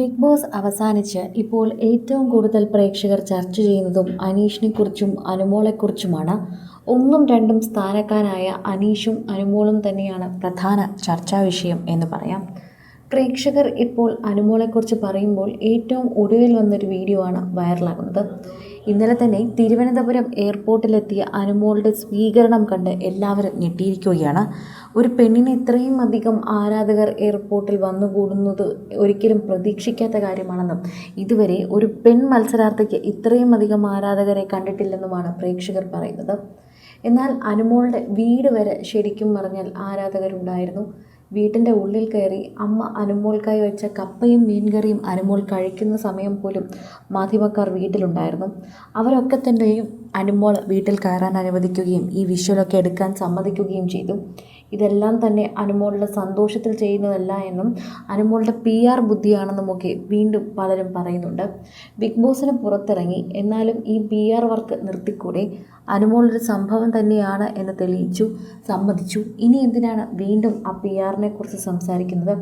Big boss അവസാനിച്ച് ഇപ്പോൾ ഏറ്റവും കൂടുതൽ പ്രേക്ഷകർ ചർച്ച ചെയ്യുന്നതും അനീഷിനെക്കുറിച്ചും അനുമോളെക്കുറിച്ചുമാണ്. ഒന്നും രണ്ടും സ്ഥാനക്കാരായ അനീഷും അനുമോളും തന്നെയാണ് പ്രധാന ചർച്ചാ വിഷയം എന്ന് പറയാം. പ്രേക്ഷകർ ഇപ്പോൾ അനുമോളെക്കുറിച്ച് പറയുമ്പോൾ ഏറ്റവും ഒടുവിൽ വന്നൊരു വീഡിയോ ആണ് വൈറലാകുന്നത്. ഇന്നലെ തന്നെ തിരുവനന്തപുരം എയർപോർട്ടിലെത്തിയ അനുമോളുടെ സ്വീകരണം കണ്ട് എല്ലാവരും ഞെട്ടിയിരിക്കുകയാണ്. ഒരു പെണ്ണിന് ഇത്രയും അധികം ആരാധകർ എയർപോർട്ടിൽ വന്നുകൂടുന്നത് ഒരിക്കലും പ്രതീക്ഷിക്കാത്ത കാര്യമാണെന്നും ഇതുവരെ ഒരു പെൺ മത്സരാർത്ഥിക്ക് ഇത്രയും അധികം ആരാധകരെ കണ്ടിട്ടില്ലെന്നുമാണ് പ്രേക്ഷകർ പറയുന്നത്. എന്നാൽ അനുമോളുടെ വീട് വരെ ശരിക്കും പറഞ്ഞാൽ ആരാധകരുണ്ടായിരുന്നു. വീട്ടിന്റെ ഉള്ളിൽ കയറി അമ്മ അനുമോൾക്കായി വെച്ച കപ്പയും മീൻകറിയും അനുമോൾ കഴിക്കുന്ന സമയം പോലും മാധ്യമക്കാർ വീട്ടിലുണ്ടായിരുന്നു. അവരൊക്കെ തന്നെയും അനുമോൾ വീട്ടിൽ കയറാൻ അനുവദിക്കുകയും ഈ വിഷ്വലൊക്കെ എടുക്കാൻ സമ്മതിക്കുകയും ചെയ്തു. ഇതെല്ലാം തന്നെ അനുമോളുടെ സന്തോഷത്തിൽ ചെയ്യുന്നതല്ല എന്നും അനുമോളുടെ പി ആർ ബുദ്ധിയാണെന്നുമൊക്കെ വീണ്ടും പലരും പറയുന്നുണ്ട്. ബിഗ് ബോസിന് പുറത്തിറങ്ങി. എന്നാലും ഈ പി ആർ വർക്ക് നിർത്തിക്കൂടെ? അനുമോളൊരു സംഭവം തന്നെയാണ് എന്ന് തെളിയിച്ചു സമ്മതിച്ചു. ഇനി എന്തിനാണ് വീണ്ടും ആ പി ആറിനെ കുറിച്ച് സംസാരിക്കുന്നത്?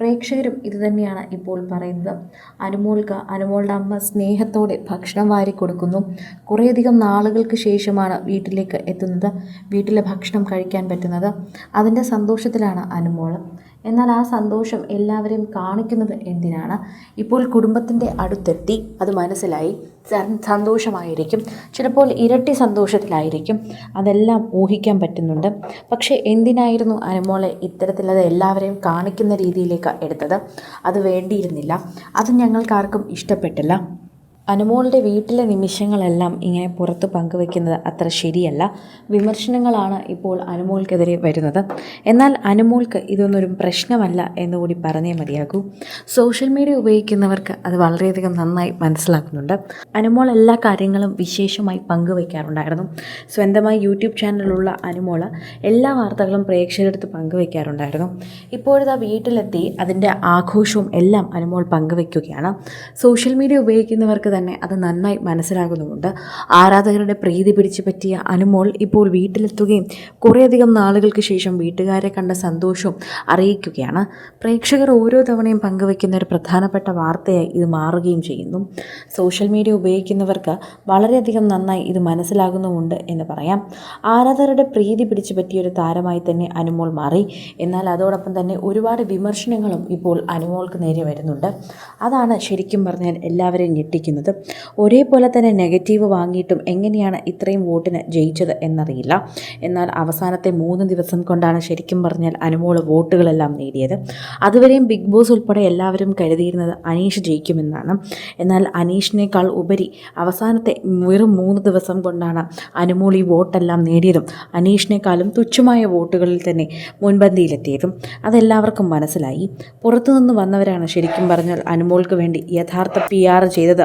പ്രേക്ഷകരും ഇതുതന്നെയാണ് ഇപ്പോൾ പറയുന്നത്. അനുമോൾക്ക് അനുമോളുടെ അമ്മ സ്നേഹത്തോടെ ഭക്ഷണം വാരി കൊടുക്കുന്നു. കുറേയധികം നാളുകൾക്ക് ശേഷമാണ് വീട്ടിലേക്ക് എത്തുന്നത് വീട്ടിലെ ഭക്ഷണം കഴിക്കാൻ പറ്റുന്നത്. അതിന്റെ സന്തോഷത്തിലാണ് അനുമോൾ. എന്നാൽ ആ സന്തോഷം എല്ലാവരെയും കാണിക്കുന്നത് എന്തിനാണ്? ഇപ്പോൾ കുടുംബത്തിന്റെ അടുത്തെത്തി അത് മനസ്സിലായി. സന്തോഷമായിരിക്കും. ചിലപ്പോൾ ഇരട്ടി സന്തോഷത്തിലായിരിക്കും. അതെല്ലാം ഊഹിക്കാൻ പറ്റുന്നുണ്ട്. പക്ഷേ എന്തിനായിരുന്നു അനുമോളെ ഇത്തരത്തിലത് എല്ലാവരെയും കാണിക്കുന്ന രീതിയിലേക്ക് എടുത്തത്? അത് വേണ്ടിയിരുന്നില്ല. അത് ഞങ്ങൾക്കാർക്കും ഇഷ്ടപ്പെട്ടില്ല. അനുമോളുടെ വീട്ടിലെ നിമിഷങ്ങളെല്ലാം ഇങ്ങനെ പുറത്ത് പങ്കുവെക്കുന്നത് അത്ര ശരിയല്ല. വിമർശനങ്ങളാണ് ഇപ്പോൾ അനുമോൾക്കെതിരെ വരുന്നത്. എന്നാൽ അനുമോൾക്ക് ഇതൊന്നൊരു പ്രശ്നമല്ല എന്നുകൂടി പറഞ്ഞേ മതിയാകൂ. സോഷ്യൽ മീഡിയ ഉപയോഗിക്കുന്നവർക്ക് അത് വളരെയധികം നന്നായി മനസ്സിലാക്കുന്നുണ്ട്. അനുമോൾ എല്ലാ കാര്യങ്ങളും വിശേഷമായി പങ്കുവയ്ക്കാറുണ്ടായിരുന്നു സ്വന്തമായി യൂട്യൂബ് ചാനലുള്ള അനുമോൾ എല്ലാ വാർത്തകളും പ്രേക്ഷകരെടുത്ത് പങ്കുവയ്ക്കാറുണ്ടായിരുന്നു ഇപ്പോഴത്തെ വീട്ടിലെത്തി അതിന്റെ ആഘോഷവും എല്ലാം അനുമോൾ പങ്കുവയ്ക്കുകയാണ് സോഷ്യൽ മീഡിയ ഉപയോഗിക്കുന്നവർക്ക് തന്നെ അത് നന്നായി മനസ്സിലാകുന്നുമുണ്ട്. ആരാധകരുടെ പ്രീതി പിടിച്ചു പറ്റിയ അനുമോൾ ഇപ്പോൾ വീട്ടിലെത്തുകയും കുറേയധികം നാളുകൾക്ക് ശേഷം വീട്ടുകാരെ കണ്ട സന്തോഷവും അറിയിക്കുകയാണ്. പ്രേക്ഷകർ ഓരോ തവണയും പങ്കുവയ്ക്കുന്ന ഒരു പ്രധാനപ്പെട്ട വാർത്തയായി ഇത് മാറുകയും ചെയ്യുന്നു. സോഷ്യൽ മീഡിയ ഉപയോഗിക്കുന്നവർക്ക് വളരെയധികം നന്നായി ഇത് മനസ്സിലാകുന്നുമുണ്ട് എന്ന് പറയാം. ആരാധകരുടെ പ്രീതി പിടിച്ചു പറ്റിയ ഒരു താരമായി തന്നെ അനുമോൾ മാറി. എന്നാൽ അതോടൊപ്പം തന്നെ ഒരുപാട് വിമർശനങ്ങളും ഇപ്പോൾ അനുമോൾക്ക് നേരെ വരുന്നുണ്ട് അതാണ് ശരിക്കും പറഞ്ഞാൽ എല്ലാവരെയും ഞെട്ടിക്കുന്നത്. ഒരേപോലെ തന്നെ നെഗറ്റീവ് വാങ്ങിയിട്ടും എങ്ങനെയാണ് ഇത്രയും വോട്ടിന് ജയിച്ചത് എന്നറിയില്ല. എന്നാൽ അവസാനത്തെ മൂന്ന് ദിവസം കൊണ്ടാണ് ശരിക്കും പറഞ്ഞാൽ അനുമോൾ വോട്ടുകളെല്ലാം നേടിയത്. അതുവരെയും ബിഗ് ബോസ് ഉൾപ്പെടെ എല്ലാവരും കരുതിയിരുന്നത് അനീഷ് ജയിക്കുമെന്നാണ്. എന്നാൽ അനീഷിനേക്കാൾ ഉപരി അവസാനത്തെ വെറും മൂന്ന് ദിവസം കൊണ്ടാണ് അനുമോൾ ഈ വോട്ടെല്ലാം നേടിയതും അനീഷിനേക്കാളും തുച്ഛമായ വോട്ടുകളിൽ തന്നെ മുൻപന്തിയിലെത്തിയതും. അതെല്ലാവർക്കും മനസ്സിലായി. പുറത്തുനിന്ന് വന്നവരാണ് ശരിക്കും പറഞ്ഞാൽ അനുമോൾക്ക് വേണ്ടി യഥാർത്ഥ പി ആർ ചെയ്തത്